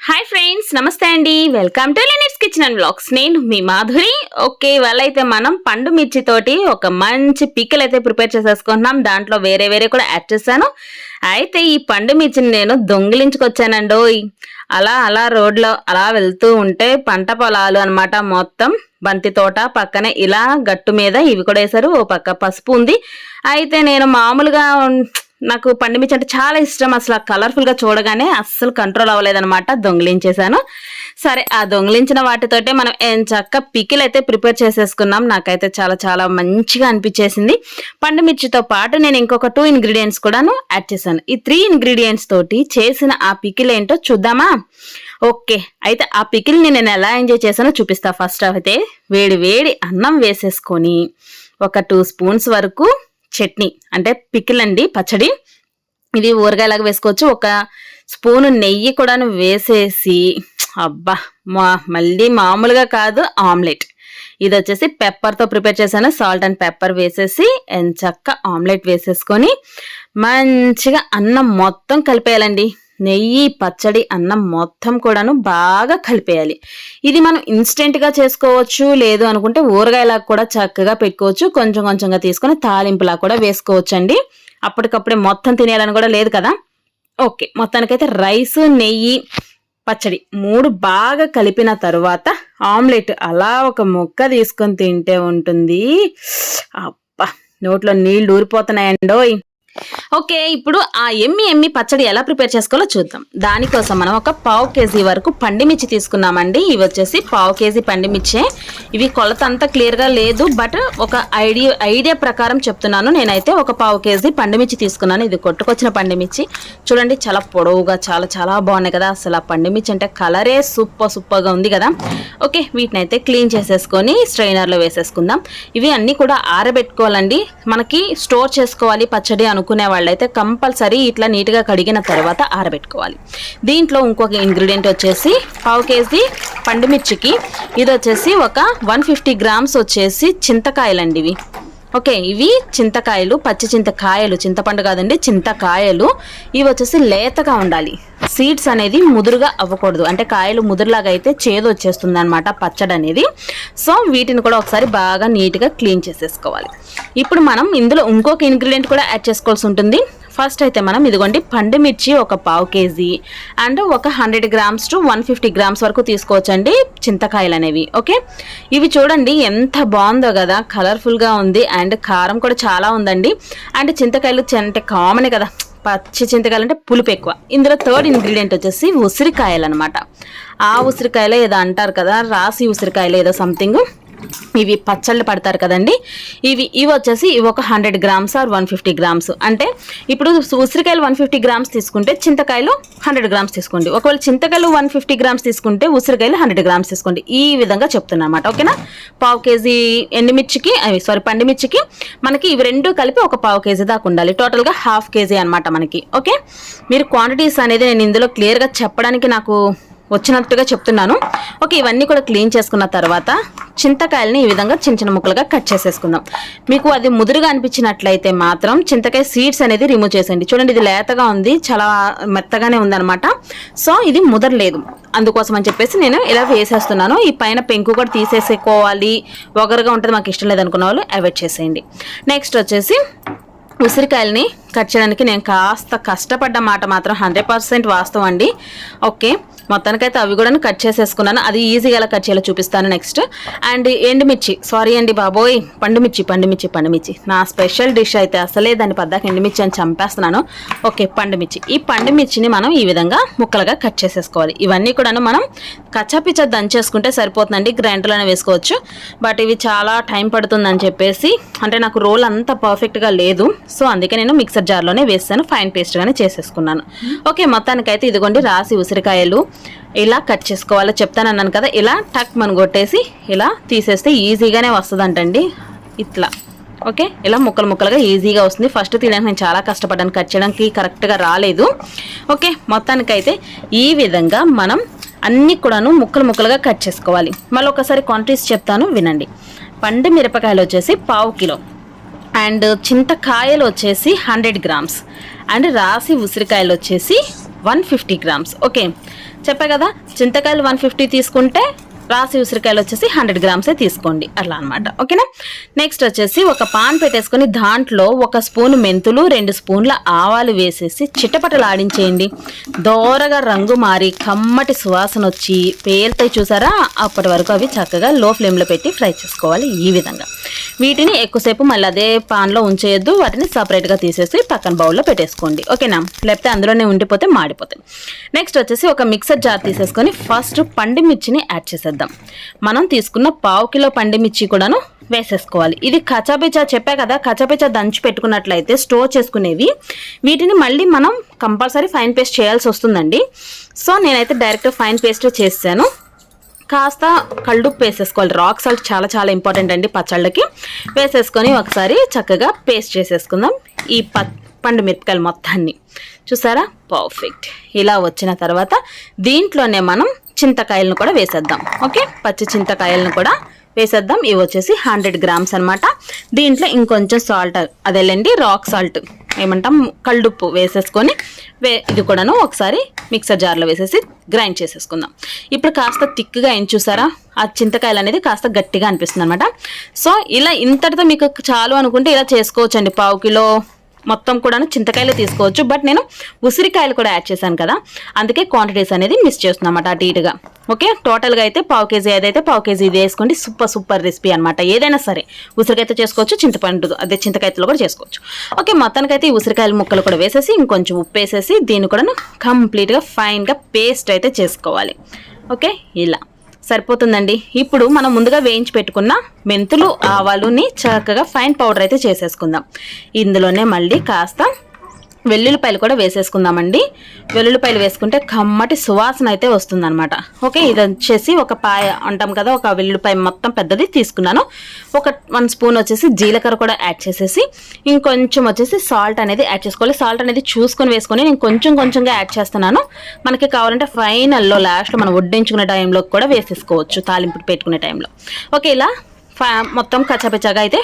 Hi friends నమస్తే అండి. Welcome to లెనిట్స్ కిచెన్ అండ్ బ్లాగ్స్ నేను మీ మాధురి. ఓకే ఇవాళ అయితే మనం పండు మిర్చి తోటి ఒక మంచి పిక్కలు అయితే ప్రిపేర్ చేసేసుకుంటున్నాం. దాంట్లో వేరే వేరే కూడా యాడ్ చేశాను. అయితే ఈ పండు మిర్చిని నేను దొంగిలించుకొచ్చానండి అలా అలా రోడ్లో అలా వెళ్తూ ఉంటే పంట పొలాలు అనమాట మొత్తం బంతి తోట పక్కనే ఇలా గట్టు మీద ఇవి కూడా వేశారు. ఓ పక్క పసుపు ఉంది. అయితే నేను మామూలుగా నాకు పండుమిర్చి అంటే చాలా ఇష్టం. అసలు ఆ కలర్ఫుల్గా చూడగానే అస్సలు కంట్రోల్ అవ్వలేదన్నమాట. దొంగిలించేశాను. సరే ఆ దొంగిలించిన వాటితోటే మనం ఏం చక్క పికిల్ అయితే ప్రిపేర్ చేసేసుకున్నాం. నాకైతే చాలా చాలా మంచిగా అనిపించేసింది. పండుమిర్చితో పాటు నేను ఇంకొక టూ ఇంగ్రీడియంట్స్ కూడాను యాడ్ చేశాను. ఈ త్రీ ఇంగ్రీడియంట్స్ తోటి చేసిన ఆ పికిల్ ఏంటో చూద్దామా? ఓకే అయితే ఆ పికిల్ని నేను ఎలా ఎంజాయ్ చేశానో చూపిస్తా ఫస్ట్ అయితే. వేడి వేడి అన్నం వేసేసుకొని ఒక టూ స్పూన్స్ వరకు చట్నీ అంటే పికిల్ అండి పచ్చడి. ఇది ఊరగాయలాగా వేసుకోవచ్చు. ఒక స్పూను నెయ్యి కూడాను వేసేసి అబ్బా మా మళ్ళీ మామూలుగా కాదు ఆమ్లెట్. ఇది వచ్చేసి పెప్పర్తో ప్రిపేర్ చేశాను. సాల్ట్ అండ్ పెప్పర్ వేసేసి ఎంచక్క ఆమ్లెట్ వేసేసుకొని మంచిగా అన్నం మొత్తం కలిపేయాలండి. నెయ్యి పచ్చడి అన్నం మొత్తం కూడాను బాగా కలిపేయాలి. ఇది మనం ఇన్స్టెంట్గా చేసుకోవచ్చు లేదు అనుకుంటే ఊరగాయలా కూడా చక్కగా పెట్టుకోవచ్చు. కొంచెం కొంచెంగా తీసుకొని తాలింపులా కూడా వేసుకోవచ్చు అండి అప్పటికప్పుడే మొత్తం తినేయాలని కూడా లేదు కదా? ఓకే మొత్తానికైతే రైస్ నెయ్యి పచ్చడి మూడు బాగా కలిపిన తర్వాత ఆమ్లెట్ అలా ఒక ముక్క తీసుకొని తింటే ఉంటుంది. అబ్బా నోట్లో నీళ్ళు ఊరిపోతున్నాయండోయ్. ఓకే ఇప్పుడు ఆ ఎమ్మి ఎమ్మి పచ్చడి ఎలా ప్రిపేర్ చేసుకోవాలో చూద్దాం. దానికోసం మనం ఒక పావు కేజీ వరకు పండిమిర్చి తీసుకున్నామండి. ఇవి వచ్చేసి పావు కేజీ పండిమిర్చే ఇవి కొలత అంతా క్లియర్గా లేదు బట్ ఒక ఐడియా ఐడియా ప్రకారం చెప్తున్నాను. నేనైతే ఒక పావు కేజీ పండిమిర్చి తీసుకున్నాను. ఇది కొట్టుకొచ్చిన పండిమిర్చి చూడండి చాలా పొడవుగా చాలా చాలా బాగున్నాయి కదా. అసలు ఆ పండిమిర్చి అంటే కలరే సూపర్ సూపర్గా ఉంది కదా. ఓకే వీటిని అయితే క్లీన్ చేసేసుకొని స్ట్రైనర్లో వేసేసుకుందాం. ఇవి అన్నీ కూడా ఆరబెట్టుకోవాలండి. మనకి స్టోర్ చేసుకోవాలి పచ్చడి అనుకునేవాళ్ళు. వాళ్ళైతే కంపల్సరీ ఇట్లా నీట్గా కడిగిన తర్వాత ఆరబెట్టుకోవాలి. దీంట్లో ఇంకొక ఇంగ్రీడియంట్ వచ్చేసి పావు కేజీ పండుమిర్చికి. ఇది వచ్చేసి ఒక వన్ ఫిఫ్టీ గ్రామ్స్ వచ్చేసి చింతకాయలండి ఇవి. ఓకే ఇవి చింతకాయలు పచ్చి చింతకాయలు. చింతపండు కాదండి చింతకాయలు. ఇవి వచ్చేసి లేతగా ఉండాలి. సీడ్స్ అనేది ముదురుగా అవ్వకూడదు. అంటే కాయలు ముదురులాగా అయితే చేదు వచ్చేస్తుంది అనమాట పచ్చడి అనేది. సో వీటిని కూడా ఒకసారి బాగా నీట్గా క్లీన్ చేసేసుకోవాలి. ఇప్పుడు మనం ఇందులో ఇంకొక ఇంగ్రీడియంట్ కూడా యాడ్ చేసుకోవాల్సి ఉంటుంది. ఫస్ట్ అయితే మనం ఇదిగోండి పండు మిర్చి ఒక పావు కేజీ అండ్ ఒక hundred grams to one fifty grams వరకు తీసుకోవచ్చండి చింతకాయలు అనేవి ఓకే? ఇవి చూడండి ఎంత బాగుందో కదా కలర్ఫుల్గా ఉంది అండ్ కారం కూడా చాలా ఉందండి. అండ్ చింతకాయలు అంటే కామన్ కదా పచ్చి చింతకాయలు అంటే పులుపు ఎక్కువ. ఇందులో థర్డ్ ఇంగ్రీడియంట్ వచ్చేసి ఉసిరికాయలు అనమాట ఆ ఉసిరికాయలో ఏదో అంటారు కదా రాసి ఉసిరికాయలు ఏదో సంథింగ్. ఇవి పచ్చళ్ళు పడతారు కదండి. ఇవి ఇవి వచ్చేసి ఇవి ఒక hundred grams or one fifty grams. అంటే ఇప్పుడు ఉసిరికాయలు వన్ ఫిఫ్టీ గ్రామ్స్ తీసుకుంటే చింతకాయలు హండ్రెడ్ గ్రామ్స్ తీసుకోండి. ఒకవేళ చింతకాయలు వన్ ఫిఫ్టీ గ్రామ్స్ తీసుకుంటే ఉసిరికాయలు హండ్రెడ్ గ్రామ్స్ తీసుకోండి. ఈ విధంగా చెప్తున్నా అనమాట ఓకేనా? పావు కేజీ ఎండుమిర్చికి అవి సారీ పండుమిర్చికి మనకి ఇవి రెండు కలిపి ఒక పావు కేజీ దాకా ఉండాలి. టోటల్గా హాఫ్ కేజీ అనమాట మనకి. ఓకే? మీరు క్వాంటిటీస్ అనేది నేను ఇందులో క్లియర్గా చెప్పడానికి నాకు వచ్చినట్టుగా చెప్తున్నాను. ఓకే ఇవన్నీ కూడా క్లీన్ చేసుకున్న తర్వాత చింతకాయలని ఈ విధంగా చిన్న చిన్న ముక్కలుగా కట్ చేసేసుకుందాం. మీకు అది ముదురుగా అనిపించినట్లయితే మాత్రం చింతకాయ సీడ్స్ అనేది రిమూవ్ చేసేయండి. చూడండి ఇది లేతగా ఉంది చాలా మెత్తగానే ఉందన్నమాట. సో ఇది ముదరలేదు. అందుకోసం అని చెప్పేసి నేను ఇలా వేసేస్తున్నాను. ఈ పైన పెంకు కూడా తీసేసుకోవాలి. ఒగరుగా ఉంటుంది మాకు ఇష్టం లేదనుకున్న వాళ్ళు అవాయిడ్ చేసేయండి. నెక్స్ట్ వచ్చేసి ఉసిరికాయలని కట్ చేయడానికి నేను కాస్త కష్టపడ్డ మాట మాత్రం హండ్రెడ్ పర్సెంట్ వాస్తవం అండి. ఓకే మొత్తానికైతే అవి కూడా కట్ చేసేసుకున్నాను. అది ఈజీగా ఎలా కట్ చేయాలో చూపిస్తాను నెక్స్ట్. అండ్ ఎండుమిర్చి సారీ అండి బాబోయ్ పండుమిర్చి పండుమిర్చి పండుమిర్చి నా స్పెషల్ డిష్ అయితే అసలే దాని పద్దాక ఎండుమిర్చి అని చంపేస్తున్నాను. ఓకే పండుమిర్చి ఈ పండుమిర్చిని మనం ఈ విధంగా ముక్కలుగా కట్ చేసేసుకోవాలి. ఇవన్నీ కూడాను మనం కచ్చాపిచ్చా దంచేసుకుంటే సరిపోతుందండి. గ్రైండర్లోనే వేసుకోవచ్చు. బట్ ఇవి చాలా టైం పడుతుందని చెప్పేసి అంటే నాకు రోల్ అంత పర్ఫెక్ట్గా లేదు. సో అందుకే నేను మిక్సర్ జార్లోనే వేస్తాను ఫైన్ పేస్ట్గానే చేసేసుకున్నాను. ఓకే మొత్తానికైతే ఇదిగోండి రాసి ఉసిరికాయలు ఇలా కట్ చేసుకోవాలో చెప్తానన్నాను కదా ఇలా టక్ మనం కొట్టేసి ఇలా తీసేస్తే ఈజీగానే వస్తుందంటండి ఇట్లా. ఓకే ఇలా ముక్కలు ముక్కలుగా ఈజీగా వస్తుంది. ఫస్ట్ తినడానికి నేను చాలా కష్టపడ్డాను కట్ చేయడానికి కరెక్ట్గా రాలేదు. ఓకే మొత్తానికైతే ఈ విధంగా మనం అన్నీ కూడాను ముక్కలు ముక్కలుగా కట్ చేసుకోవాలి. మళ్ళీ ఒకసారి క్వాంటిటీస్ చెప్తాను వినండి. పండు మిరపకాయలు వచ్చేసి పావు కిలో. అండ్ చింతకాయలు వచ్చేసి హండ్రెడ్ గ్రామ్స్. అండ్ రాసి ఉసిరికాయలు వచ్చేసి వన్ ఫిఫ్టీ గ్రామ్స్. ఓకే. చెప్పా కదా చింతకాయలు వన్ ఫిఫ్టీ తీసుకుంటే రాసి ఉసిరికాయలు వచ్చేసి హండ్రెడ్ గ్రామ్సే తీసుకోండి. అట్లా అనమాట ఓకేనా? నెక్స్ట్ వచ్చేసి ఒక పాన్ పెట్టేసుకొని దాంట్లో ఒక స్పూన్ మెంతులు రెండు స్పూన్ల ఆవాలు వేసేసి చిట్టపటలు ఆడించేయండి దోరగా రంగు మారి కమ్మటి సువాసన వచ్చి పేలుతాయి చూసారా? అప్పటి వరకు అవి చక్కగా లో ఫ్లేమ్లో పెట్టి ఫ్రై చేసుకోవాలి ఈ విధంగా. వీటిని ఎక్కువసేపు మళ్ళీ అదే పాన్లో ఉంచేయొద్దు. వాటిని సపరేట్గా తీసేసి పక్కన బౌల్లో పెట్టేసుకోండి. ఓకేనా? లేకపోతే అందులోనే ఉండిపోతే మాడిపోతాయి. నెక్స్ట్ వచ్చేసి ఒక మిక్సర్ జార్ తీసేసుకొని ఫస్ట్ పండు మిర్చిని యాడ్ చేసేద్దాం. మనం తీసుకున్న పావు కిలో పండిమిర్చి కూడాను వేసేసుకోవాలి. ఇది కచాపిచా చెప్పా కదా కచాపిచా దంచి పెట్టుకున్నట్లయితే స్టోర్ చేసుకునేవి. వీటిని మళ్ళీ మనం కంపల్సరీ ఫైన్ పేస్ట్ చేయాల్సి వస్తుందండి. సో నేనైతే డైరెక్ట్ ఫైన్ పేస్ట్ చేసాను కాస్త కళ్ళుప్పు వేసేసుకోవాలి. రాక్ సాల్ట్ చాలా చాలా ఇంపార్టెంట్ అండి పచ్చళ్ళకి. వేసేసుకొని ఒకసారి చక్కగా పేస్ట్ చేసేసుకుందాం. ఈ ప పండు మిరపకాయలు మొత్తాన్ని. చూసారా? పర్ఫెక్ట్. ఇలా వచ్చిన తర్వాత దీంట్లోనే మనం చింతకాయలను కూడా వేసేద్దాం. ఓకే? పచ్చి చింతకాయలను కూడా వేసేద్దాం. ఇవి వచ్చేసి హండ్రెడ్ గ్రామ్స్ అన్నమాట. దీంట్లో ఇంకొంచెం సాల్ట్ అదేలేండి రాక్ సాల్ట్ ఏమంటాం? కళ్ళుప్పు వేసేసుకొని వే ఇది కూడాను ఒకసారి మిక్సర్ జార్లో వేసేసి గ్రైండ్ చేసేసుకుందాం. ఇప్పుడు కాస్త థిక్గా ఏం చూసారా? ఆ చింతకాయలు అనేది కాస్త గట్టిగా అనిపిస్తుంది అనమాట సో ఇలా ఇంతటితో మీకు చాలు అనుకుంటే ఇలా చేసుకోవచ్చండి. పావు కిలో మొత్తం కూడాను చింతకాయలు తీసుకోవచ్చు. బట్ నేను ఉసిరికాయలు కూడా యాడ్ చేశాను కదా. అందుకే క్వాంటిటీస్ అనేది మిస్ చేస్తున్నాం అనమాట అటు ఇటుగా. ఓకే టోటల్గా అయితే పావు కేజీ ఏదైతే పావు కేజీ ఇది వేసుకోండి. సూపర్ సూపర్ రెసిపీ అనమాట. ఏదైనా సరే. ఉసిరికాయతో చేసుకోవచ్చు చింతపండు అదే చింతకాయతో కూడా చేసుకోవచ్చు. ఓకే మొత్తానికైతే ఈ ఉసిరికాయల ముక్కలు కూడా వేసేసి ఇంకొంచెం ఉప్పు వేసేసి దీన్ని కూడా కంప్లీట్గా ఫైన్గా పేస్ట్ అయితే చేసుకోవాలి. ఓకే ఇలా. సరిపోతుందండి. ఇప్పుడు మనం ముందుగా వేయించి పెట్టుకున్న మెంతులు ఆవాలుని చక్కగా ఫైన్ పౌడర్ అయితే చేసేసుకుందాం. ఇందులోనే మళ్ళీ కాస్త వెల్లుల్లిపాయలు కూడా వేసేసుకుందామండి. వెల్లుల్లిపాయలు వేసుకుంటే కమ్మటి సువాసన అయితే వస్తుందన్నమాట. ఓకే ఇది వచ్చేసి ఒక పాయ అంటాం కదా ఒక వెల్లుల్లిపాయ మొత్తం పెద్దది తీసుకున్నాను. ఒక వన్ స్పూన్ వచ్చేసి జీలకర్ర కూడా యాడ్ చేసేసి ఇంకొంచెం వచ్చేసి సాల్ట్ అనేది యాడ్ చేసుకోవాలి. సాల్ట్ అనేది చూసుకొని వేసుకొని నేను కొంచెం కొంచెంగా యాడ్ చేస్తున్నాను. మనకి కావాలంటే ఫైనల్లో లాస్ట్లో మనం వడ్డించుకునే టైంలో కూడా వేసేసుకోవచ్చు తాలింపు పెట్టుకునే టైంలో. ఓకే ఇలా మొత్తం కచ్చపచ్చగా అయితే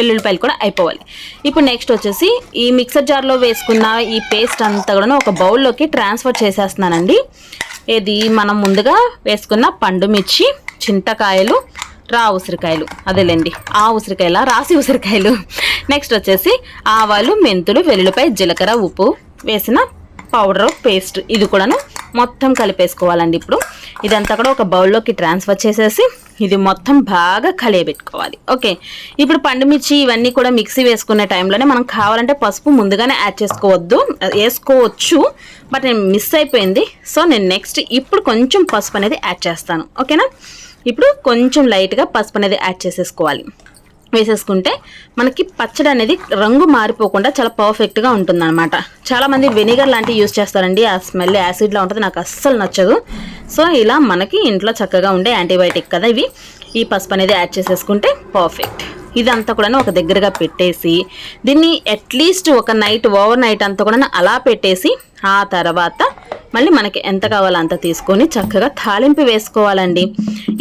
ఎల్లుల్లిపాయలు కూడా అయిపోవాలి. ఇప్పుడు నెక్స్ట్ వచ్చేసి ఈ మిక్సర్ జార్లో వేసుకున్న ఈ పేస్ట్ అంతా కూడా ఒక బౌల్లోకి ట్రాన్స్ఫర్ చేసేస్తున్నానండి. ఇది మనం ముందుగా వేసుకున్న పండు మిర్చి చింతకాయలు రా ఉసిరికాయలు అదేలేండి ఆ ఉసిరికాయల రాసి ఉసిరికాయలు. నెక్స్ట్ వచ్చేసి ఆవాలు మెంతులు వెల్లుల్లిపాయ జీలకర్ర ఉప్పు వేసిన పౌడర్ పేస్ట్ ఇది కూడాను మొత్తం కలిపేసుకోవాలండి ఇప్పుడు. ఇదంతా కూడా ఒక బౌల్లోకి ట్రాన్స్ఫర్ చేసేసి ఇది మొత్తం బాగా కలియబెట్టుకోవాలి. ఓకే. ఇప్పుడు పండుమిర్చి ఇవన్నీ కూడా మిక్సీ వేసుకునే టైంలోనే మనం కావాలంటే పసుపు ముందుగానే యాడ్ చేసుకోవద్దు. వేసుకోవచ్చు. బట్ నేను మిస్ అయిపోయింది. సో నేను నెక్స్ట్ ఇప్పుడు కొంచెం పసుపు అనేది యాడ్ చేస్తాను. ఓకేనా? ఇప్పుడు కొంచెం లైట్గా పసుపు అనేది యాడ్ చేసేసుకోవాలి. వేసేసుకుంటే మనకి పచ్చడి అనేది రంగు మారిపోకుండా చాలా పర్ఫెక్ట్గా ఉంటుంది అనమాట చాలామంది వెనిగర్ లాంటివి యూస్ చేస్తారండి. ఆ స్మెల్ యాసిడ్లా ఉంటుంది. నాకు అస్సలు నచ్చదు. సో ఇలా మనకి ఇంట్లో చక్కగా ఉండే యాంటీబయాటిక్ కదా ఇవి. ఈ పసుపు అనేది యాడ్ చేసేసుకుంటే పర్ఫెక్ట్ ఇదంతా కూడా ఒక దగ్గరగా పెట్టేసి దీన్ని అట్లీస్ట్ ఒక నైట్ ఓవర్ నైట్ అంతా కూడా అలా పెట్టేసి ఆ తర్వాత మళ్ళీ మనకి ఎంత కావాలో అంత తీసుకొని చక్కగా తాలింపు వేసుకోవాలండి.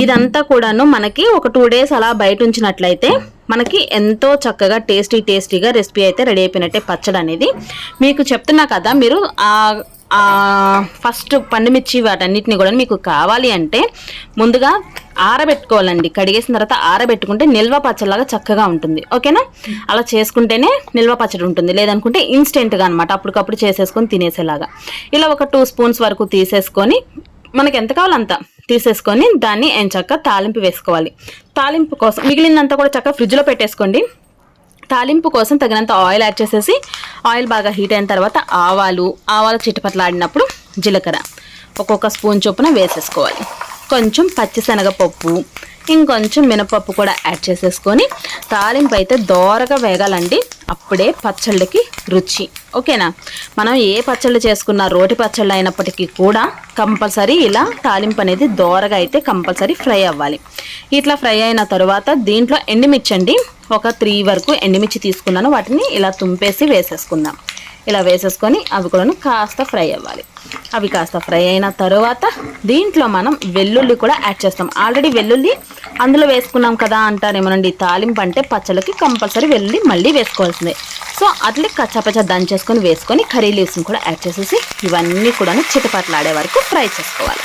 ఇదంతా కూడాను మనకి ఒక టూ డేస్ అలా బయట ఉంచినట్లయితే మనకి ఎంతో చక్కగా టేస్టీ టేస్టీగా రెసిపీ అయితే రెడీ అయిపోయినట్టే పచ్చడి అనేది. మీకు చెప్తున్నా కదా మీరు ఫస్ట్ పండుమిర్చి వాటన్నిటిని కూడా మీకు కావాలి అంటే ముందుగా ఆరబెట్టుకోవాలండి. కడిగేసిన తర్వాత ఆరబెట్టుకుంటే నిల్వ పచ్చడిలాగా చక్కగా ఉంటుంది. ఓకేనా? అలా చేసుకుంటేనే నిల్వ పచ్చడి ఉంటుంది. లేదనుకుంటే ఇన్స్టెంట్గా అనమాట అప్పటికప్పుడు చేసేసుకొని తినేసేలాగా. ఇలా ఒక టూ స్పూన్స్ వరకు తీసేసుకొని మనకి ఎంత కావాలో అంత తీసేసుకొని దాన్ని ఎంచక్క తాలింపు వేసుకోవాలి. తాలింపు కోసం మిగిలినంతా కూడా చక్కగా ఫ్రిడ్జ్లో పెట్టేసుకోండి. తాలింపు కోసం తగినంత ఆయిల్ యాడ్ చేసేసి ఆయిల్ బాగా హీట్ అయిన తర్వాత ఆవాలు ఆవాలు చిట్టపట్లాడినప్పుడు జీలకర్ర. ఒక్కొక్క స్పూన్ చొప్పున వేసేసుకోవాలి. కొంచెం పచ్చిశనగపప్పు ఇంకొంచెం మినపప్పు కూడా యాడ్ చేసేసుకొని తాలింపు అయితే దోరగా వేగాలండి. అప్పుడే పచ్చళ్ళకి రుచి. ఓకేనా? మనం ఏ పచ్చళ్ళు చేసుకున్నా రోటి పచ్చళ్ళు అయినప్పటికీ కూడా కంపల్సరీ ఇలా తాలింపు అనేది దోరగా అయితే కంపల్సరీ ఫ్రై అవ్వాలి. ఇట్లా ఫ్రై అయిన తర్వాత దీంట్లో ఎండుమిర్చి అండి. ఒక త్రీ వరకు ఎండుమిర్చి తీసుకున్నాను. వాటిని ఇలా తుంపేసి వేసేసుకుందాం. ఇలా వేసేసుకొని అవి కూడా కాస్త ఫ్రై అవ్వాలి. అవి కాస్త ఫ్రై అయిన తర్వాత దీంట్లో మనం వెల్లుల్లి కూడా యాడ్ చేస్తాం. ఆల్రెడీ వెల్లుల్లి అందులో వేసుకున్నాం కదా అంటారేమోనండి. తాలింపు అంటే పచ్చళ్ళకి కంపల్సరీ వెల్లుల్లి మళ్ళీ వేసుకోవాల్సిందే. సో అట్లే కచ్చాపచ్చా దంచేసుకొని వేసుకొని కర్రీ లీవ్స్ని కూడా యాడ్ చేసేసి ఇవన్నీ కూడా చిటపట్లాడే వరకు ఫ్రై చేసుకోవాలి.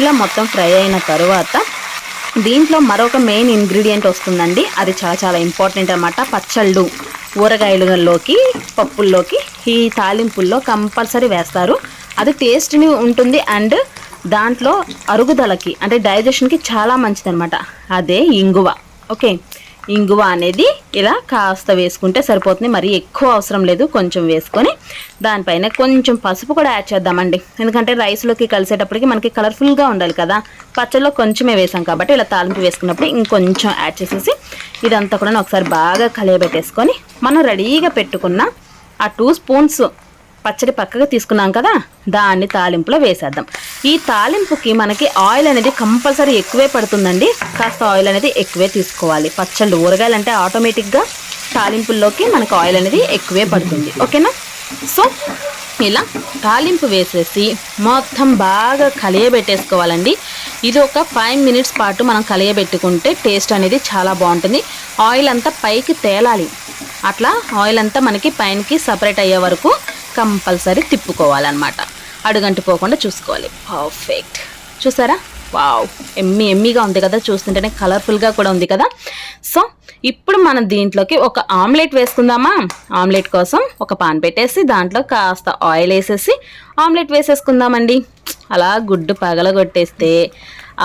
ఇలా మొత్తం ఫ్రై అయిన తర్వాత దీంట్లో మరొక మెయిన్ ఇంగ్రీడియంట్ వస్తుందండి. అది చాలా చాలా ఇంపార్టెంట్ అనమాట పచ్చళ్ళు ఊరగాయలలోకి పప్పుల్లోకి ఈ తాలింపుల్లో కంపల్సరీ వేస్తారు. అది టేస్ట్ని ఉంటుంది అండ్ దాంట్లో అరుగుదలకి అంటే డైజెషన్కి చాలా మంచిదనమాట అదే ఇంగువ. ఓకే. ఇంగువ అనేది ఇలా కాస్త వేసుకుంటే సరిపోతుంది. మరి ఎక్కువ అవసరం లేదు కొంచెం వేసుకొని దానిపైన కొంచెం పసుపు కూడా యాడ్ చేద్దామండి. ఎందుకంటే రైస్లోకి కలిసేటప్పటికి మనకి కలర్ఫుల్గా ఉండాలి కదా. పచ్చళ్ళలో కొంచెమే వేసాం కాబట్టి ఇలా తాలింపు వేసుకున్నప్పుడు ఇంకొంచెం యాడ్ చేసేసి ఇదంతా కూడా ఒకసారి బాగా కలియబెట్టేసుకొని మనం రెడీగా పెట్టుకున్న ఆ టూ స్పూన్స్ పచ్చడి పక్కగా తీసుకున్నాం కదా దాన్ని తాలింపులో వేసేద్దాం. ఈ తాలింపుకి మనకి ఆయిల్ అనేది కంపల్సరీ ఎక్కువే పడుతుందండి. కాస్త ఆయిల్ అనేది ఎక్కువే తీసుకోవాలి. పచ్చళ్ళు ఊరగాయలంటే ఆటోమేటిక్గా తాలింపుల్లోకి మనకు ఆయిల్ అనేది ఎక్కువే పడుతుంది. ఓకేనా? సో ఇలా తాలింపు వేసేసి మొత్తం బాగా కలియబెట్టేసుకోవాలండి. ఇది ఒక ఫైవ్ మినిట్స్ పాటు మనం కలియబెట్టుకుంటే టేస్ట్ అనేది చాలా బాగుంటుంది. ఆయిల్ అంతా పైకి తేలాలి. అట్లా ఆయిల్ అంతా మనకి పైనకి సపరేట్ అయ్యే వరకు కంపల్సరీ తిప్పుకోవాలన్నమాట. అడుగంటి పోకుండా చూసుకోవాలి. పర్ఫెక్ట్ చూసారా? వావ్. ఎమ్మి ఎమ్మిగా ఉంది కదా చూస్తుంటేనే కలర్ఫుల్గా కూడా ఉంది కదా. సో ఇప్పుడు మనం దీంట్లోకి ఒక ఆమ్లెట్ వేసుకుందామా? ఆమ్లెట్ కోసం ఒక పాన్ పెట్టేసి దాంట్లో కాస్త ఆయిల్ వేసేసి ఆమ్లెట్ వేసేసుకుందామండి. అలా గుడ్డు పగలగొట్టేస్తే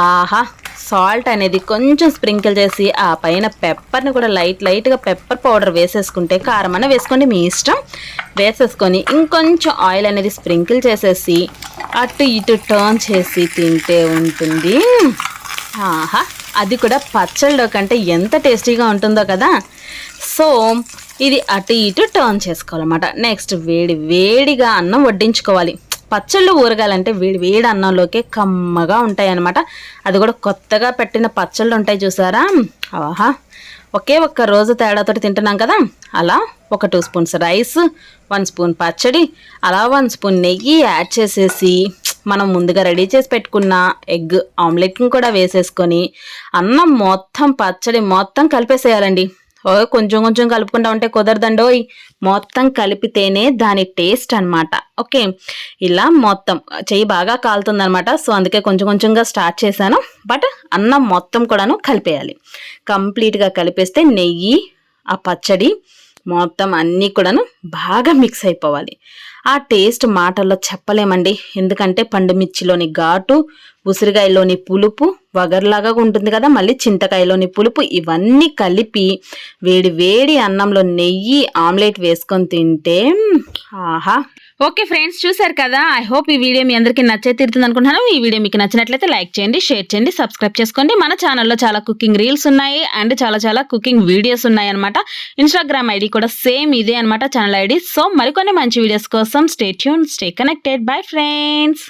ఆహా సాల్ట్ అనేది కొంచెం స్ప్రింకిల్ చేసి ఆ పైన పెప్పర్ని కూడా లైట్ లైట్గా పెప్పర్ పౌడర్ వేసేసుకుంటే కారం అన్న వేసుకోండి మీ ఇష్టం. వేసేసుకొని ఇంకొంచెం ఆయిల్ అనేది స్ప్రింకిల్ చేసేసి అటు ఇటు టర్న్ చేసి తింటే ఉంటుంది. ఆహా అది కూడా పచ్చళ్ళలో కంటే ఎంత టేస్టీగా ఉంటుందో కదా. సో ఇది అటు ఇటు టర్న్ చేసుకోవాలన్నమాట. నెక్స్ట్ వేడి వేడిగా అన్నం వడ్డించుకోవాలి. పచ్చళ్ళు ఊరగాలంటే వేడి వేడి అన్నంలోకే కమ్మగా ఉంటాయి అన్నమాట అది కూడా కొత్తగా పెట్టిన పచ్చళ్ళు ఉంటాయి చూసారా? ఆహా ఒకే ఒక్క రోజు తేడాతోటి తింటున్నాం కదా? అలా ఒక two spoons rice one spoon పచ్చడి అలా వన్ స్పూన్ నెయ్యి యాడ్ చేసేసి మనం ముందుగా రెడీ చేసి పెట్టుకున్న ఎగ్ ఆమ్లెట్ని కూడా వేసేసుకొని అన్నం మొత్తం పచ్చడి మొత్తం కలిపేసేయాలండి. కొంచెం కొంచెం కలుపుకుంటా ఉంటే కుదరదండోయ్ మొత్తం కలిపితేనే దాని టేస్ట్ అన్నమాట. ఓకే ఇలా మొత్తం చెయ్యి బాగా కాలుతుందనమాట సో అందుకే కొంచెం కొంచెంగా స్టార్ట్ చేశాను. బట్ అన్నం మొత్తం కూడాను కలిపేయాలి. కంప్లీట్గా కలిపేస్తే నెయ్యి ఆ పచ్చడి మొత్తం అన్నీ కూడాను బాగా మిక్స్ అయిపోవాలి. ఆ టేస్ట్ మాటల్లో చెప్పలేమండి. ఎందుకంటే పండుమిర్చిలోని ఘాటు ఉసిరికాయలోని పులుపు వగర్లాగా ఉంటుంది కదా మళ్ళీ చింతకాయలోని పులుపు ఇవన్నీ కలిపి వేడి వేడి అన్నంలో నెయ్యి ఆమ్లెట్ వేసుకొని తింటే ఆహా! ఓకే ఫ్రెండ్స్ చూసారు కదా? ఐ హోప్ ఈ వీడియో మీ అందరికీ నచ్చే తీరుతుంది అనుకుంటున్నాను. ఈ వీడియో మీకు నచ్చినట్లయితే లైక్ చేయండి షేర్ చేయండి సబ్స్క్రైబ్ చేసుకోండి. మన ఛానల్లో చాలా కుకింగ్ రీల్స్ ఉన్నాయి అండ్ చాలా చాలా కుకింగ్ వీడియోస్ ఉన్నాయి అనమాట ఇన్స్టాగ్రామ్ ఐడి కూడా సేమ్ ఇదే అనమాట ఛానల్ ఐడి. సో మరికొన్ని మంచి వీడియోస్ కోసం stay tune stay connected. Bye friends